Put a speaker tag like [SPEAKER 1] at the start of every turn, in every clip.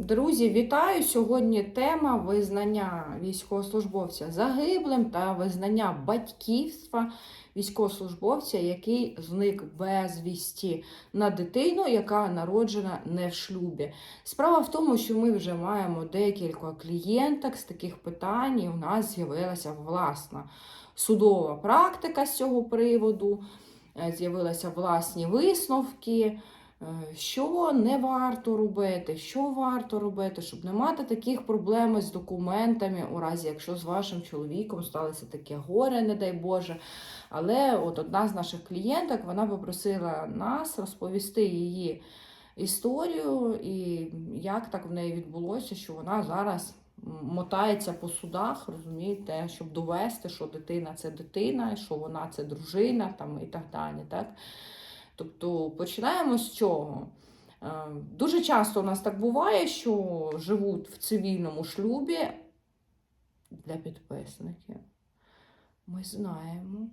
[SPEAKER 1] Друзі, вітаю! Сьогодні тема визнання військовослужбовця загиблим та визнання батьківства військовослужбовця, який зник безвісті на дитину, яка народжена не в шлюбі. Справа в тому, що ми вже маємо декілька клієнток з таких питань, і у нас з'явилася власна судова практика з цього приводу, е, з'явилися власні висновки. Е, Що не варто робити, що варто робити, щоб не мати таких проблем з документами, у разі якщо з вашим чоловіком сталося таке горе, не дай Боже. Але от одна з наших клієнток вона попросила нас розповісти її історію і як так в неї відбулося, що вона зараз мотається по судах, розумієте, щоб довести, що дитина це дитина, що вона це дружина там, і так далі. Так? Тобто починаємо з чого? Е, Дуже часто у нас так буває, що живуть в цивільному шлюбі для підписників. Ми знаємо,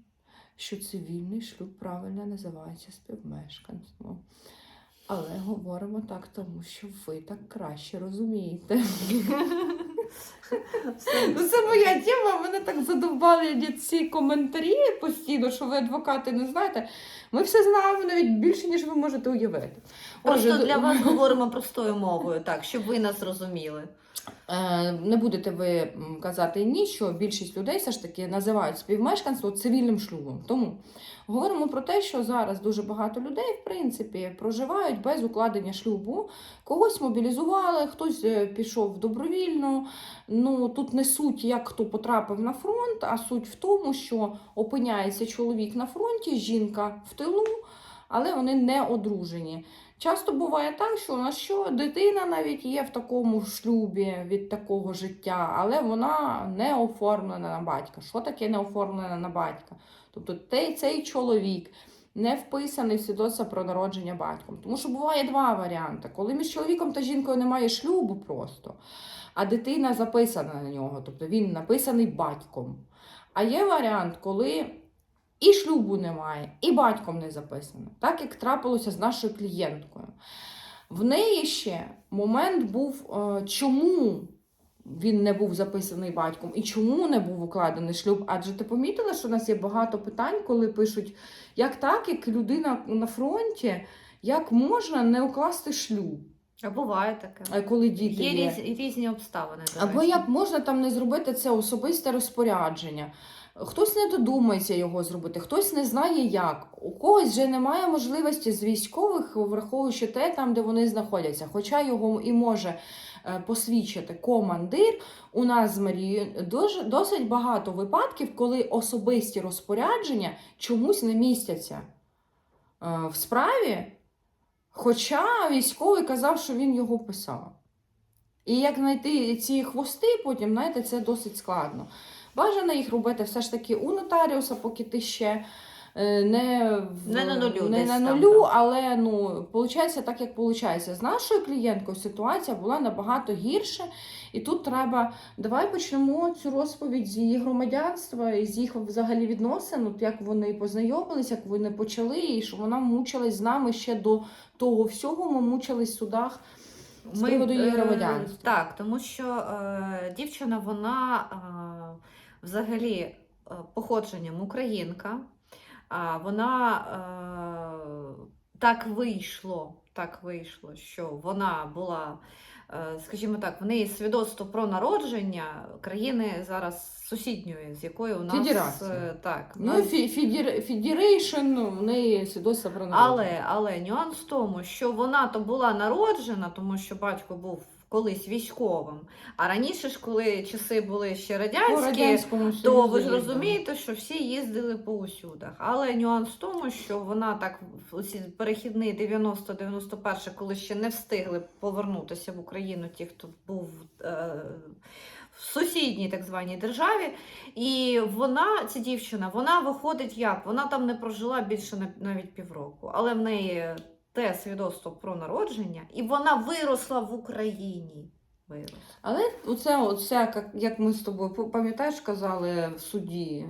[SPEAKER 1] що цивільний шлюб правильно називається співмешканством. Але говоримо так, тому що ви так краще розумієте. Ну, Це моя тема, мене так задовбали ці коментарі постійно, що ви адвокати не знаєте. Ми все знаємо навіть більше, ніж ви можете уявити.
[SPEAKER 2] Просто
[SPEAKER 1] Отже,
[SPEAKER 2] для вас говоримо простою мовою, так, щоб ви нас зрозуміли.
[SPEAKER 1] Е, Не будете ви казати ні, що більшість людей все ж таки називають співмешканство цивільним шлюбом. Тому говоримо про те, що зараз дуже багато людей, в принципі, проживають без укладення шлюбу. Когось мобілізували, хтось е, пішов добровільно. Ну тут не суть, як хто потрапив на фронт, а суть в тому, що опиняється чоловік на фронті, жінка в тилу, але вони не одружені. Часто буває так, що у нас що дитина навіть є в такому шлюбі від такого життя, але вона не оформлена на батька. Що таке не оформлена на батька? Тобто цей, чоловік не вписаний в свідоцтво про народження батьком. Тому що буває два варіанти: коли між чоловіком та жінкою немає шлюбу просто, а дитина записана на нього, тобто він написаний батьком. А є варіант, коли і шлюбу немає, і батьком не записано, так як трапилося з нашою клієнткою. В неї ще момент був, е, чому він не був записаний батьком і чому не був укладений шлюб. Адже ти помітила, що у нас є багато питань, коли пишуть, як так, як людина на фронті, як можна не укласти шлюб,
[SPEAKER 2] А буває таке.
[SPEAKER 1] е, коли діти
[SPEAKER 2] Є
[SPEAKER 1] є.
[SPEAKER 2] різні обставини.
[SPEAKER 1] Або як можна там не зробити це особисте розпорядження. Хтось не додумається його зробити, хтось не знає як. У когось вже немає можливості з військових, враховуючи те, там, де вони знаходяться. Хоча його і може е, посвідчити командир. У нас з Марією досить багато випадків, коли особисті розпорядження чомусь не містяться е, в справі. Хоча військовий казав, що він його писав. І як знайти ці хвости, потім, знаєте, це досить складно. Бажано їх робити все ж таки у нотаріуса, поки ти ще е, не, в,
[SPEAKER 2] Не на нулю
[SPEAKER 1] не на нулю,
[SPEAKER 2] так.
[SPEAKER 1] але ну, виходить так, як виходить. З нашою клієнткою ситуація була набагато гірше. І тут треба, давай почнемо цю розповідь з її громадянства і з їх взагалі відносин, от як вони познайомились, як вони почали, і що вона мучилась з нами ще до того всього. Ми мучились в судах. З приводу її
[SPEAKER 2] е,
[SPEAKER 1] громадянства.
[SPEAKER 2] Так, тому що е, дівчина, вона е, взагалі е, походженням українка. А вона е, так вийшло, так вийшло, що вона була, е, скажімо так, в неї свідоцтво про народження країни зараз сусідньої, з якою у нас
[SPEAKER 1] Федерація.
[SPEAKER 2] так,
[SPEAKER 1] Ну,
[SPEAKER 2] нас
[SPEAKER 1] Федерейшн, ну, в неї свідоцтво про народження.
[SPEAKER 2] Але, але нюанс в тому, що вона то була народжена, тому що батько був колись військовим. А раніше ж, коли часи були ще радянські, то ви ж розумієте, що всі їздили по усюдах. Але нюанс в тому, що вона так в перехідний 90-91, коли ще не встигли повернутися в Україну, ті, хто був. Е- в сусідній так званій державі, і вона, ця дівчина, вона виходить як? Вона там не прожила більше на- навіть півроку, але в неї те свідоцтво про народження, і вона виросла в Україні. Виросла.
[SPEAKER 1] Але оце, оце, як- ми з тобою пам'ятаєш, казали в суді,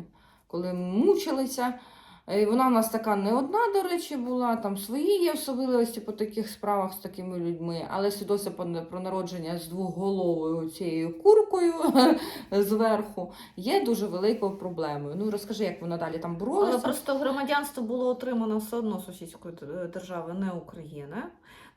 [SPEAKER 1] коли ми мучилися, вона в нас така не одна, до речі, була, там свої є особливості по таких справах з такими людьми, але свідоцтво про- народження з двоголовою цією куркою зверху є дуже великою проблемою. Ну розкажи, як вона далі там боролася.
[SPEAKER 2] Але просто громадянство було отримано все одно сусідської д- держави, не України.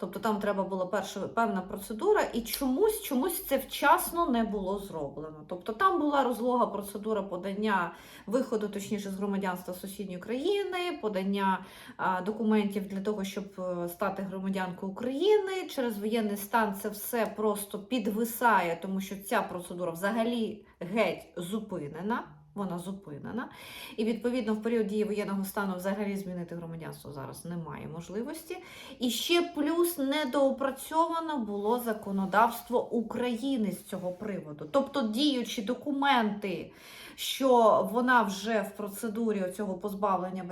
[SPEAKER 2] Тобто там треба була перша певна процедура, і чомусь чомусь це вчасно не було зроблено. Тобто там була розлога процедура подання виходу, точніше, з громадянства сусідньої країни, подання а, документів для того, щоб е, стати громадянкою України. Через воєнний стан це все просто підвисає, тому що ця процедура взагалі геть зупинена. Вона зупинена. І відповідно в період дії воєнного стану взагалі змінити громадянство зараз немає можливості. І ще плюс недоопрацьовано було законодавство України з цього приводу. Тобто діючі документи, що вона вже в процедурі цього позбавлення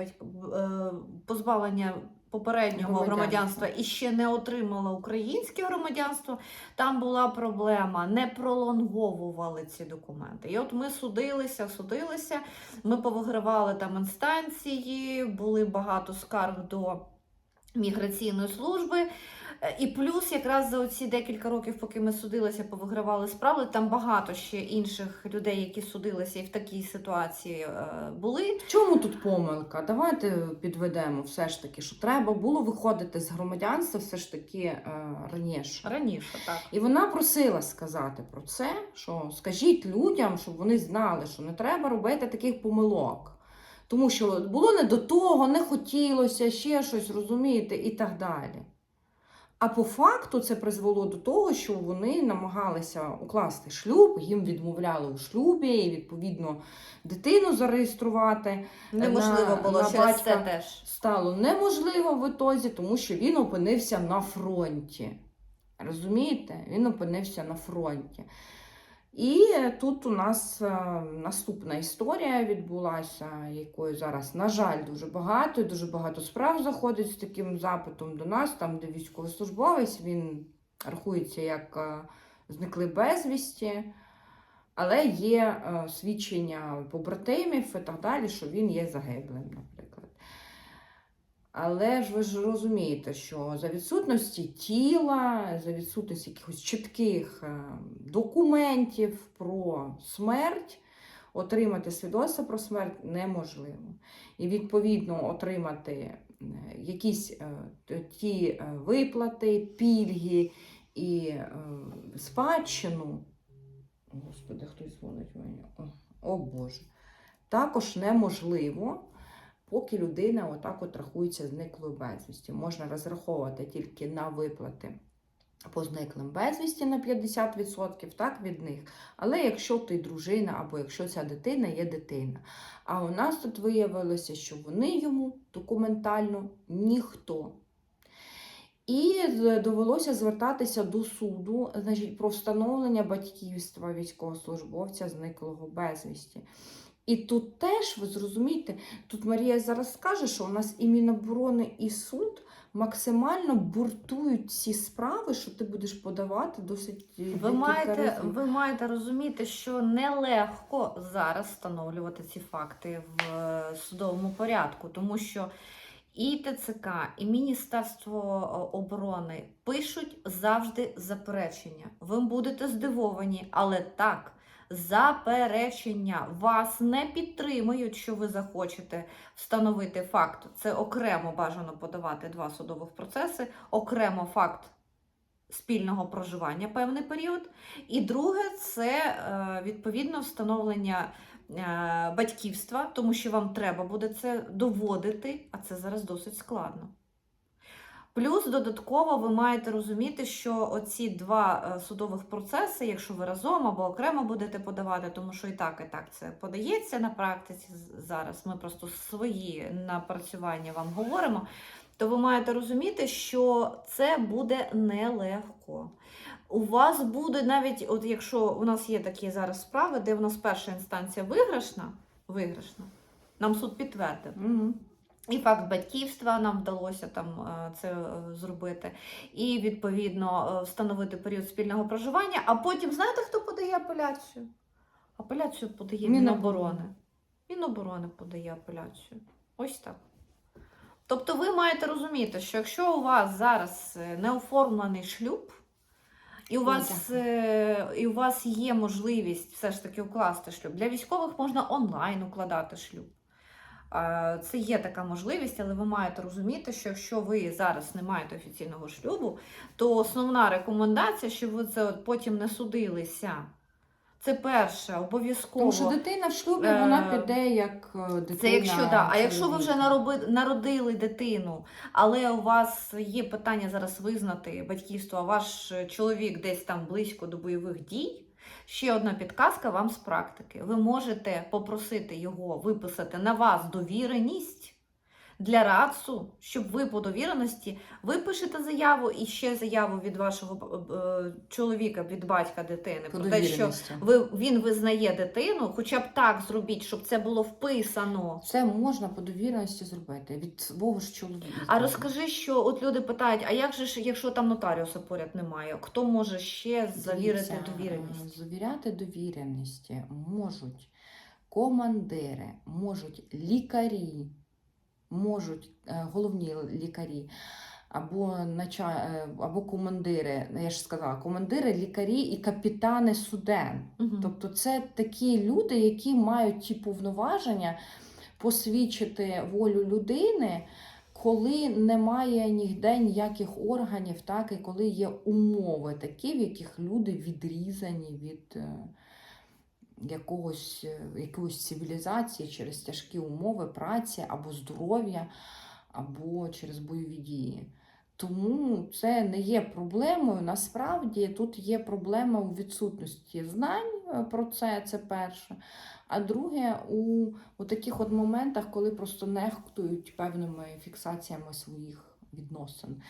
[SPEAKER 2] е, позбавлення попереднього
[SPEAKER 1] Громадянства.
[SPEAKER 2] громадянства і ще не отримала українське громадянство. Там була проблема, не пролонговували ці документи. І от ми судилися, судилися. Ми повигравали там інстанції, були багато скарг до міграційної служби. Е, І плюс, якраз за оці декілька років, поки ми судилися, повигравали справи, там багато ще інших людей, які судилися і в такій ситуації е, були.
[SPEAKER 1] В чому тут помилка? Давайте підведемо все ж таки, що треба було виходити з громадянства все ж таки е, раніше.
[SPEAKER 2] Раніше, так.
[SPEAKER 1] І вона просила сказати про це, що скажіть людям, щоб вони знали, що не треба робити таких помилок. Тому що було не до того, не хотілося, ще щось розумієте, і так далі. А по факту це призвело до того, що вони намагалися укласти шлюб, їм відмовляли у шлюбі, і відповідно дитину зареєструвати
[SPEAKER 2] Неможливо
[SPEAKER 1] на-
[SPEAKER 2] було
[SPEAKER 1] на
[SPEAKER 2] через
[SPEAKER 1] батька.
[SPEAKER 2] це теж.
[SPEAKER 1] стало неможливо в ітозі, тому що він опинився на фронті. Розумієте? Він опинився на фронті. І тут у нас е, наступна історія відбулася, якої зараз, на жаль, дуже багато, дуже багато справ заходить з таким запитом до нас, там, де військовослужбовець, він рахується як е, зниклий безвісті, але є е, свідчення побратимів і так далі, що він є загиблим. Але ж ви ж розумієте, що за відсутності тіла, за відсутності якихось чітких е, документів про смерть, отримати свідоцтво про смерть неможливо. І відповідно отримати е, якісь е, ті виплати, пільги і спадщину. Господи, хтось дзвонить мені. О Боже. Також неможливо поки людина отак от рахується зниклою безвісті. Можна розраховувати тільки на виплати по зниклим безвісті на 50% так, від них. Але якщо ти дружина або якщо ця дитина є дитина. А у нас тут виявилося, що вони йому документально ніхто. І довелося звертатися до суду значить, про встановлення батьківства військовослужбовця зниклого безвісті. І тут теж, ви зрозумієте, тут Марія зараз скаже, що у нас і Міноборони, і суд максимально буртують ці справи, що ти будеш подавати досить е,
[SPEAKER 2] Ви маєте, ви маєте розуміти, що нелегко зараз встановлювати ці факти в е, судовому порядку, тому що і ТЦК, і Міністерство е, оборони пишуть завжди заперечення. Ви будете здивовані, але так. Заперечення вас не підтримують, що ви захочете встановити факт. Це окремо бажано подавати два судових процеси, окремо факт спільного проживання певний період. І друге, це е, відповідно встановлення е, батьківства, тому що вам треба буде це доводити, а це зараз досить складно. Плюс додатково ви маєте розуміти, що оці два е, судових процеси, якщо ви разом або окремо будете подавати, тому що і так, і так це подається на практиці зараз. Ми просто свої напрацювання вам говоримо. То ви маєте розуміти, що це буде нелегко. У вас буде навіть, от якщо у нас є такі зараз справи, де у нас перша інстанція виграшна, виграшна, нам суд підтвердив.
[SPEAKER 1] Мгм.
[SPEAKER 2] І факт батьківства нам вдалося там е, це е, зробити, і відповідно е, встановити період спільного проживання. А потім знаєте, хто подає апеляцію? Апеляцію подає
[SPEAKER 1] Міноборони.
[SPEAKER 2] Міноборони. Подає апеляцію. Ось так. Тобто ви маєте розуміти, що якщо у вас зараз е, не оформлений шлюб, і у
[SPEAKER 1] Ну,
[SPEAKER 2] вас, і у вас є можливість все ж таки укласти шлюб. Для військових можна онлайн укладати шлюб. Е, Це є така можливість, але ви маєте розуміти, що якщо ви зараз не маєте офіційного шлюбу, то основна рекомендація, щоб ви це потім не судилися. Це перше, обов'язково.
[SPEAKER 1] Тому що дитина в шлюбі
[SPEAKER 2] Е,
[SPEAKER 1] вона піде як е, дитина.
[SPEAKER 2] Це якщо да. А якщо ви вже нароби- народили дитину, але у вас є питання зараз визнати батьківство, а ваш чоловік десь там близько до бойових дій. Ще одна підказка вам з практики. Ви можете попросити його виписати на вас довіреність для РАЦУ, щоб ви по довіреності випишете заяву і ще заяву від вашого е, чоловіка, від батька дитини
[SPEAKER 1] По
[SPEAKER 2] про те, що ви, він визнає дитину, хоча б так зробіть, щоб це було вписано.
[SPEAKER 1] Це можна по довіреності зробити від свого ж чоловіка.
[SPEAKER 2] А розкажи, що от люди питають: а як же ж, якщо там нотаріуса поряд немає, хто може ще завірити довіреність?
[SPEAKER 1] Завіряти довіреності можуть командири, можуть лікарі, можуть е, головні лікарі. Або, нача... е, або командири, я ж сказала, командири, лікарі і капітани суден.
[SPEAKER 2] Мгм.
[SPEAKER 1] Тобто це такі люди, які мають ті повноваження посвідчити волю людини, коли немає ніде ніяких органів, так і коли є умови такі, в яких люди відрізані від е, якогось, е, якоїсь цивілізації через тяжкі умови праці або здоров'я, або через бойові дії. Тому це не є проблемою. Насправді тут є проблема у відсутності знань е, про це, це перше. А друге, у, у таких от моментах, коли просто нехтують певними фіксаціями своїх відносин.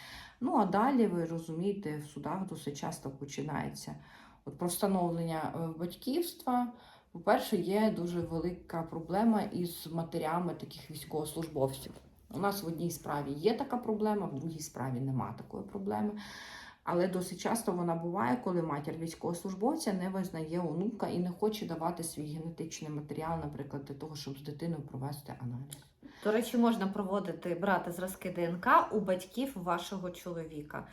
[SPEAKER 1] Ну а далі ви розумієте, в судах досить часто починається от про встановлення е, батьківства. По-перше, є дуже велика проблема із матерями таких військовослужбовців. У нас в одній справі є така проблема, в другій справі нема такої проблеми. Але досить часто вона буває, коли матір військовослужбовця не визнає онука і не хоче давати свій генетичний матеріал, наприклад, для того, щоб з дитиною провести аналіз.
[SPEAKER 2] До речі, можна проводити брати зразки ДНК у батьків вашого чоловіка.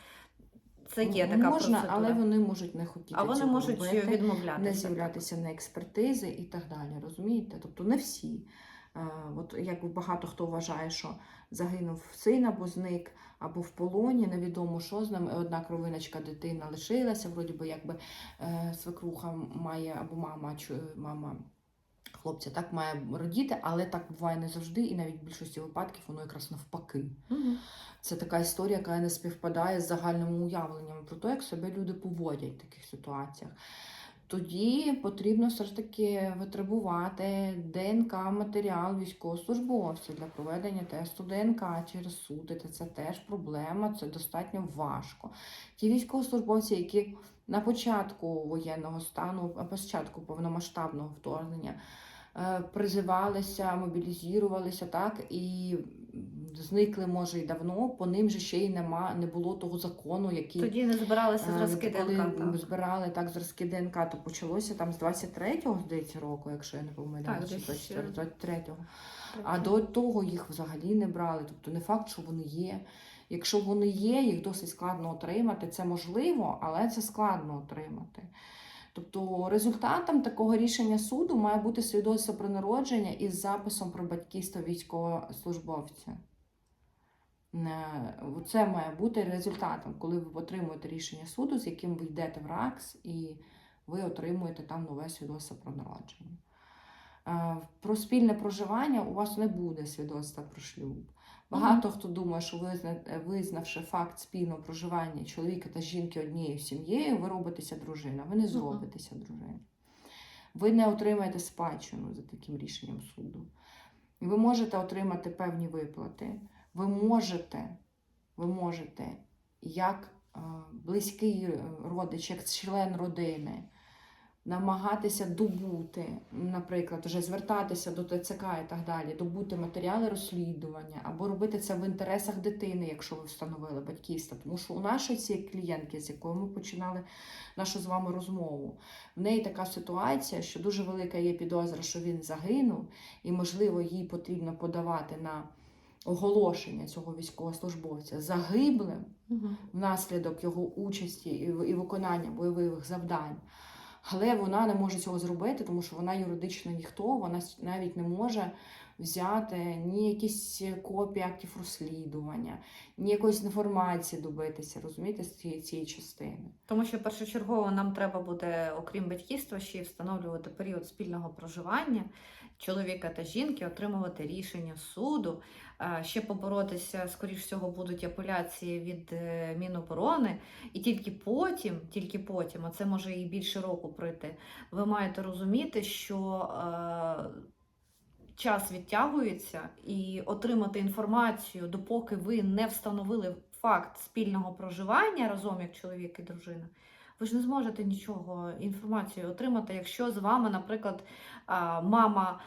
[SPEAKER 2] Це є така
[SPEAKER 1] можна,
[SPEAKER 2] процедура.
[SPEAKER 1] але вони можуть не хотіти.
[SPEAKER 2] а вони
[SPEAKER 1] цього
[SPEAKER 2] можуть
[SPEAKER 1] робити.
[SPEAKER 2] відмовлятися.
[SPEAKER 1] не з'являтися на експертизи і так далі. Розумієте? Тобто не всі. Е, От як багато хто вважає, що загинув син або зник, або в полоні, невідомо що з ним, одна кровиночка дитина лишилася, вроді би якби е, свекруха має або мама, чу- мама хлопця так має родіти, але так буває не завжди, і навіть в більшості випадків воно якраз навпаки.
[SPEAKER 2] Мгм.
[SPEAKER 1] Це така історія, яка не співпадає з загальними уявленнями про те, як себе люди поводять в таких ситуаціях. Тоді потрібно все ж таки витребувати ДНК матеріал військовослужбовця для проведення тесту ДНК через суди. Це теж проблема, це достатньо важко. Ті військовослужбовці, які на початку воєнного стану, а початку повномасштабного вторгнення призивалися, мобілізувалися, так і зникли, може, і давно, по ним же ще й нема, не було того закону, який
[SPEAKER 2] Тоді не збиралися
[SPEAKER 1] Е,
[SPEAKER 2] зразки
[SPEAKER 1] Коли
[SPEAKER 2] ДНК. так.
[SPEAKER 1] збирали так зразки ДНК, то почалося там з 23-го, здається, року, якщо я не
[SPEAKER 2] Так,
[SPEAKER 1] помиляюся,
[SPEAKER 2] десь,
[SPEAKER 1] чи
[SPEAKER 2] е,
[SPEAKER 1] 23-го. А до того їх взагалі не брали. Тобто не факт, що вони є. Якщо вони є, їх досить складно отримати. Це можливо, але це складно отримати. Тобто результатом такого рішення суду має бути свідоцтво про народження із записом про батьківство військовослужбовця. Е, Це має бути результатом, коли ви отримуєте рішення суду, з яким ви йдете в РАКС, і ви отримуєте там нове свідоцтво про народження. Е, Про спільне проживання у вас не буде свідоцтва про шлюб. Багато хто думає, що визнавши факт спільного проживання чоловіка та жінки однією сім'єю, ви робитеся дружина. Ви не зробитеся дружина. Ви не отримаєте спадщину за таким рішенням суду. Ви можете отримати певні виплати. Ви можете, ви можете як е, близький родич, як член родини, намагатися добути, наприклад, вже звертатися до ТЦК і так далі, добути матеріали розслідування, або робити це в інтересах дитини, якщо ви встановили батьківство. Тому що у нашої цієї клієнтки, з якою ми починали нашу з вами розмову, в неї така ситуація, що дуже велика є підозра, що він загинув, і, можливо, їй потрібно подавати на оголошення цього військовослужбовця загиблим внаслідок його участі і виконання бойових завдань. Але вона не може цього зробити, тому що вона юридично ніхто, вона навіть не може взяти ні якісь копії актів розслідування, ні якоїсь інформації добитися, розумієте, з цієї, цієї частини.
[SPEAKER 2] Тому що першочергово нам треба буде, окрім батьківства, ще й встановлювати період спільного проживання чоловіка та жінки, отримувати рішення суду, ще поборотися, скоріш всього, будуть апеляції від е, Міноборони, і тільки потім, тільки потім, а це може і більше року пройти, ви маєте розуміти, що. е, Час відтягується і отримати інформацію, допоки ви не встановили факт спільного проживання разом як чоловік і дружина, ви ж не зможете нічого інформацію отримати, якщо з вами, наприклад, мама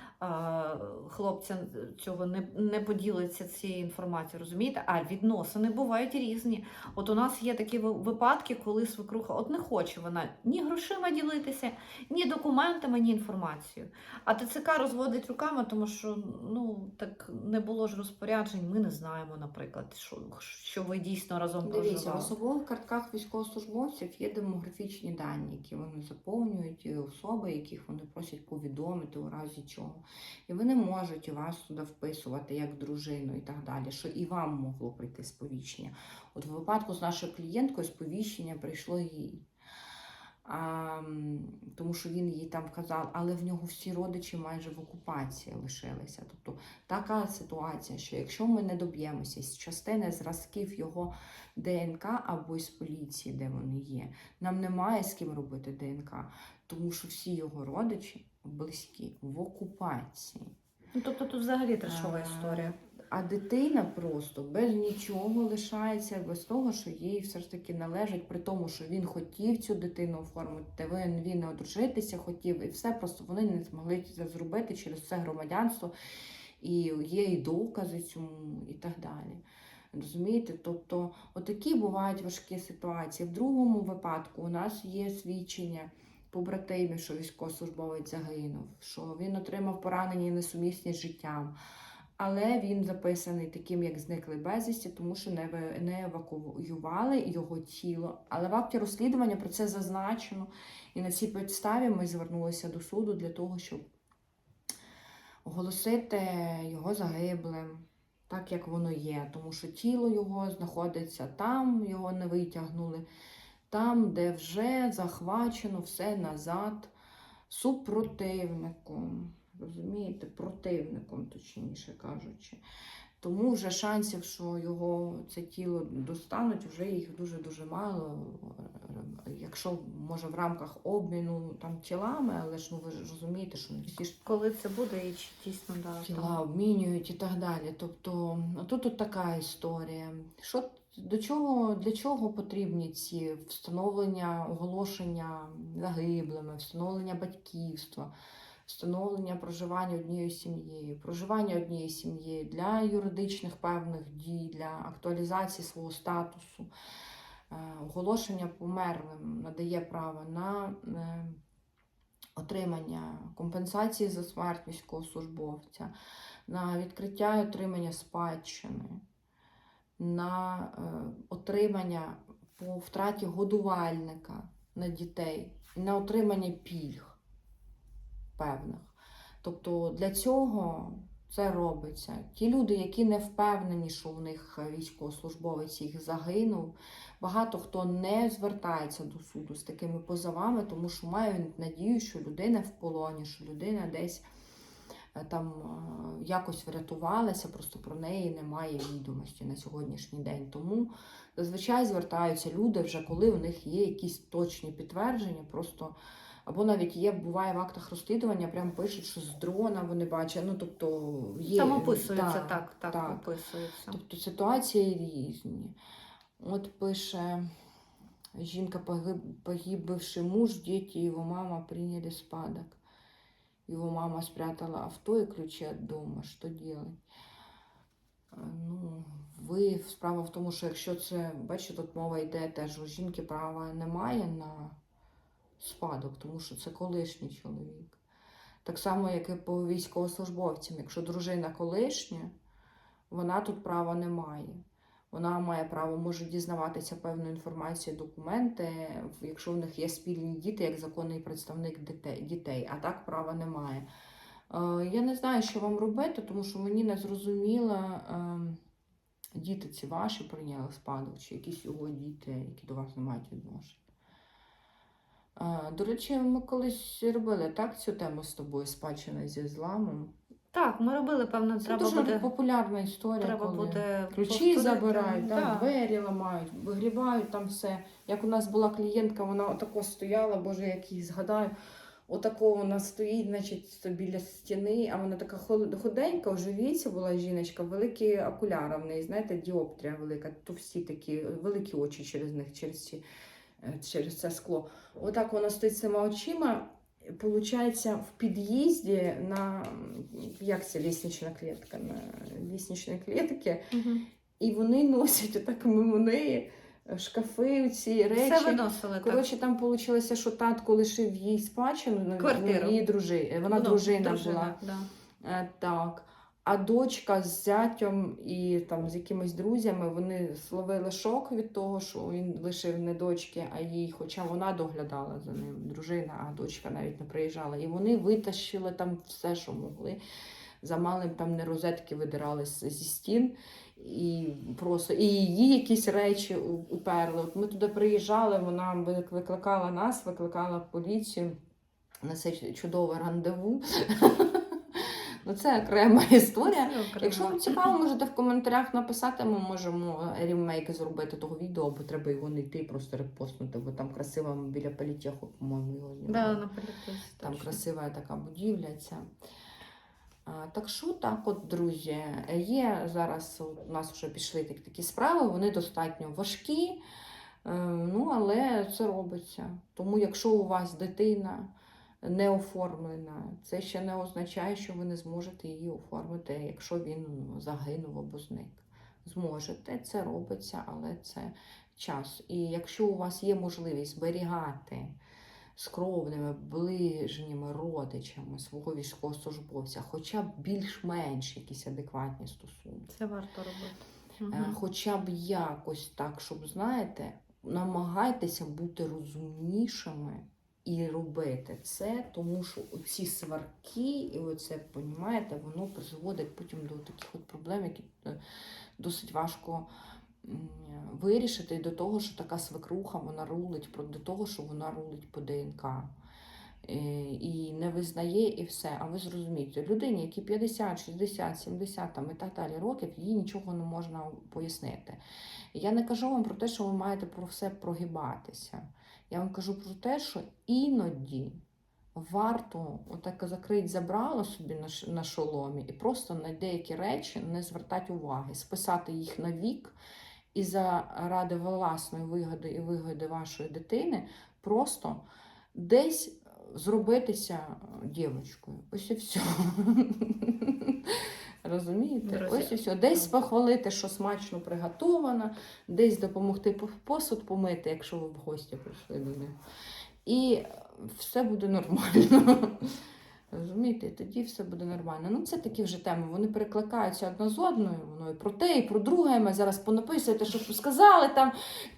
[SPEAKER 2] хлопця цього не, не поділиться цією інформацією, розумієте? А відносини бувають різні. От у нас є такі випадки, коли свекруха от не хоче вона ні грошима ділитися, ні документами, ні інформацією. А ТЦК розводить руками, тому що ну так не було ж розпоряджень. Ми не знаємо, наприклад, що, що ви дійсно разом
[SPEAKER 1] Дивіться, в особових картках військовослужбовців є демографічні дані, які вони заповнюють, особи, яких вони просять повідомити у разі чого. І вони можуть вас туди вписувати як дружину і так далі, що і вам могло прийти сповіщення. От в випадку з нашою клієнткою сповіщення прийшло їй. А, тому що він їй там казав, але в нього всі родичі майже в окупації лишилися. Тобто така ситуація, що якщо ми не доб'ємося з частини зразків його ДНК або із поліції, де вони є, нам немає з ким робити ДНК, тому що всі його родичі близькі в окупації.
[SPEAKER 2] Ну, тобто тут взагалі трешова історія.
[SPEAKER 1] А дитина просто без нічого лишається, без того, що їй все ж таки належить, при тому, що він хотів цю дитину оформити, він, він одружитися хотів, і все просто вони не змогли це зробити через це громадянство, і є і докази цьому, і так далі. Розумієте? Тобто, отакі бувають важкі ситуації. В другому випадку у нас є свідчення побратимів, що військовослужбовець загинув, що він отримав поранення і несумісні з життям. Але він записаний таким, як зниклий безвісті, тому що не, не евакуювали його тіло. Але в акті розслідування про це зазначено. І на цій підставі ми звернулися до суду для того, щоб оголосити його загиблим, так як воно є. Тому що тіло його знаходиться там, його не витягнули, там, де вже захвачено все назад супротивником. Розумієте, противником, точніше кажучи. Тому вже шансів, що його це тіло достануть, вже їх дуже-дуже мало. Якщо може в рамках обміну там тілами, але ж ну ви ж розумієте, що не всі ж
[SPEAKER 2] Коли це буде і чи дійсно да,
[SPEAKER 1] тіла
[SPEAKER 2] там.
[SPEAKER 1] обмінюють і так далі. Тобто тут от така історія. Що до чого для чого потрібні ці встановлення оголошення загиблими, встановлення батьківства, встановлення проживання однією сім'єю, проживання однією сім'єю для юридичних певних дій, для актуалізації свого статусу. Е, Оголошення померлим надає право на е, отримання компенсації за смерть військовослужбовця, на відкриття і отримання спадщини, на е, отримання по втраті годувальника на дітей, на отримання пільг певних. Тобто для цього це робиться. Ті люди, які не впевнені, що у них військовослужбовець їх загинув, багато хто не звертається до суду з такими позовами, тому що мають надію, що людина в полоні, що людина десь е, там е, якось врятувалася, просто про неї немає відомості на сьогоднішній день. Тому зазвичай звертаються люди вже коли у них є якісь точні підтвердження, просто. Або навіть є, буває в актах розслідування, прям пишуть, що з дрона вони бачать. Ну, тобто є.
[SPEAKER 2] Там описується,
[SPEAKER 1] Так,
[SPEAKER 2] так, так,
[SPEAKER 1] так.
[SPEAKER 2] описується.
[SPEAKER 1] Тобто ситуації різні. От пише Жінка погиб, погибший муж, дети, его мама приняли спадок. Его мама спрятала авто и ключи от дома. Что делать? Е, Ну, ви справа в тому, що якщо це, бачите, тут мова йде теж у жінки права немає на спадок, тому що це колишній чоловік. Так само, як і по військовослужбовцям. Якщо дружина колишня, вона тут права не має. Вона має право, може дізнаватися певну інформацію, документи, якщо в них є спільні діти, як законний представник дітей, а так права немає. Е, Я не знаю, що вам робити, тому що мені не зрозуміло, е, діти ці ваші прийняли спадок, чи якісь його діти, які до вас не мають відношення. До речі, ми колись робили так цю тему з тобою, спадщина зі зламом.
[SPEAKER 2] Так, ми робили, певно,
[SPEAKER 1] Це
[SPEAKER 2] треба
[SPEAKER 1] дуже
[SPEAKER 2] буде.
[SPEAKER 1] популярна історія.
[SPEAKER 2] Треба
[SPEAKER 1] коли
[SPEAKER 2] буде
[SPEAKER 1] Ключі
[SPEAKER 2] повторити.
[SPEAKER 1] забирають, да,
[SPEAKER 2] Да.
[SPEAKER 1] двері ламають, вигрібають там все. Як у нас була клієнтка, вона отако стояла, боже, як її згадаю. Отако вона стоїть, значить, біля стіни, а вона така худенька, вже віці була жіночка, великі окуляри в неї, знаєте, діоптрія велика, товсті такі, великі очі через них, через, ці, через це скло. Отак вона стоїть цими очима. Получається, в під'їзді на як це ліснична клітка, на лісничній клітці,
[SPEAKER 2] Мгм.
[SPEAKER 1] і вони носять отак мимо неї е, шкафи, ці речі.
[SPEAKER 2] Все виносили так.
[SPEAKER 1] Коротше, там вийшло, що татко лишив їй спадщину, ну,
[SPEAKER 2] Квартиру.
[SPEAKER 1] її дружи... вона
[SPEAKER 2] Ну,
[SPEAKER 1] дружина,
[SPEAKER 2] дружина,
[SPEAKER 1] була.
[SPEAKER 2] Да.
[SPEAKER 1] Е, Так. А дочка з зятем і там з якимись друзями вони словили шок від того, що він лишив не дочки, а їй, хоча вона доглядала за ним, дружина, а дочка навіть не приїжджала. І вони витащили там все, що могли. За малим там не розетки видирали зі стін. І просто і її якісь речі уперли. От ми туди приїжджали, вона вик- викликала нас, викликала поліцію на це чудове рандеву. Ну, це окрема історія.
[SPEAKER 2] Це окремо.
[SPEAKER 1] Якщо вам цікаво, можете в коментарях написати, ми можемо рімейк зробити того відео, бо треба його не йти, просто репостнути, бо там красиво біля політеху, по-моєму, його
[SPEAKER 2] Да, на політесі,
[SPEAKER 1] Там
[SPEAKER 2] точно.
[SPEAKER 1] красива така будівля ця. Так що так, от, друзі, є зараз у нас вже пішли так, такі справи, вони достатньо важкі, е, ну, але це робиться. Тому якщо у вас дитина не оформлена, це ще не означає, що ви не зможете її оформити, якщо він ну, загинув або зник. Зможете, це робиться, але це час. І якщо у вас є можливість зберігати з кровними, ближніми родичами свого військовослужбовця, хоча б більш-менш якісь адекватні стосунки.
[SPEAKER 2] Це варто робити. Мгм.
[SPEAKER 1] Хоча б якось так, щоб знаєте, намагайтеся бути розумнішими і робити це, тому що ці сварки, і оце, понімаєте, воно призводить потім до таких от проблем, які е, досить важко вирішити, і до того, що така свекруха вона рулить, до того, що вона рулить по ДНК. Е, І не визнає, і все. А ви зрозумієте, людині, які 50, 60, 70 там, і так далі років, їй нічого не можна пояснити. Я не кажу вам про те, що ви маєте про все прогибатися. Я вам кажу про те, що іноді варто отак закрити забрало собі на, шоломі і просто на деякі речі не звертати уваги, списати їх на вік і заради власної вигоди і вигоди вашої дитини просто десь зробитися дівчинкою. Ось і все. Розумієте?
[SPEAKER 2] Друзі,
[SPEAKER 1] Ось і все. Десь
[SPEAKER 2] так.
[SPEAKER 1] похвалити, що смачно приготовано, десь допомогти посуд помити, якщо ви в гості прийшли до них. І все буде нормально. Розумієте, тоді все буде нормально. Ну, це такі вже теми. Вони перекликаються одна з одною. Воно і про те, і про друге. Ми зараз понаписуєте, що ви сказали там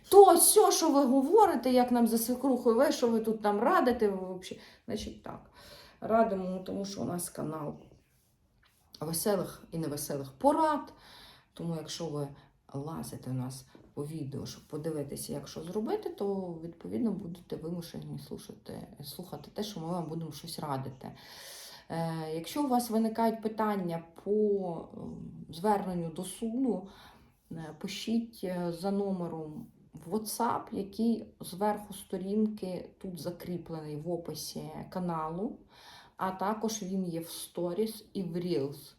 [SPEAKER 1] то, все, що ви говорите, як нам за свекрухою, ви, що ви тут там радите. Ви взагалі. Значить так. Радимо, тому що у нас канал веселих і невеселих порад. Тому, якщо ви лазите у нас по відео, щоб подивитися, як що зробити, то відповідно будете вимушені слухати, слухати те, що ми вам будемо щось радити. Е, якщо у вас виникають питання по е, зверненню до суду, е, пишіть е, за номером WhatsApp, який зверху сторінки тут закріплений в описі каналу, а також він є в Stories і в Reels.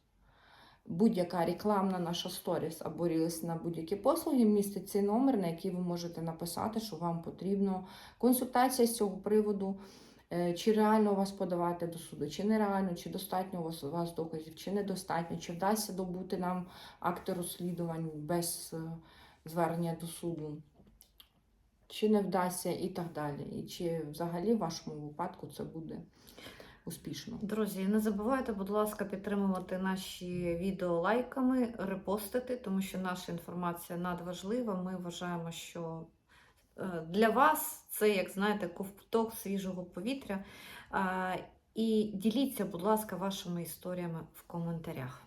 [SPEAKER 1] будь-яка рекламна наша сторіс або рілс на будь-які послуги містить цей номер, на який ви можете написати, що вам потрібно консультація з цього приводу. Е, Чи реально вас подавати до суду, чи нереально, чи достатньо у вас, у вас доказів, чи недостатньо, чи вдасться добути нам акти розслідувань без е, звернення до суду, чи не вдасться і так далі. І чи взагалі в вашому випадку це буде успішно.
[SPEAKER 2] Друзі, не забувайте, будь ласка, підтримувати наші відео лайками, репостити, тому що наша інформація надважлива. Ми вважаємо, що е, для вас це, як знаєте, ковток свіжого повітря. Е, І діліться, будь ласка, вашими історіями в коментарях.